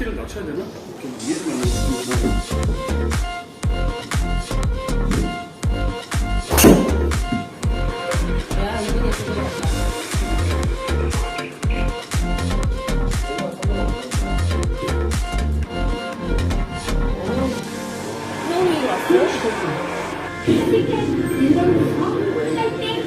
키를 낮춰야 되나? 좀 이해가 안 되는 Thank you.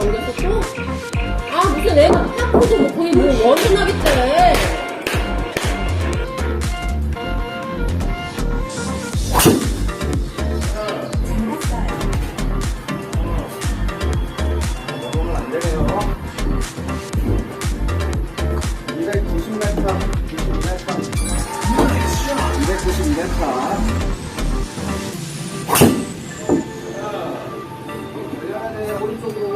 넘겼었고 아 무슨 애가 타코도 못 보니 뭐 원혼하겠대 먹으면 안 되네요. 290m, 290m, 292m. 올라가네요, 오른쪽으로.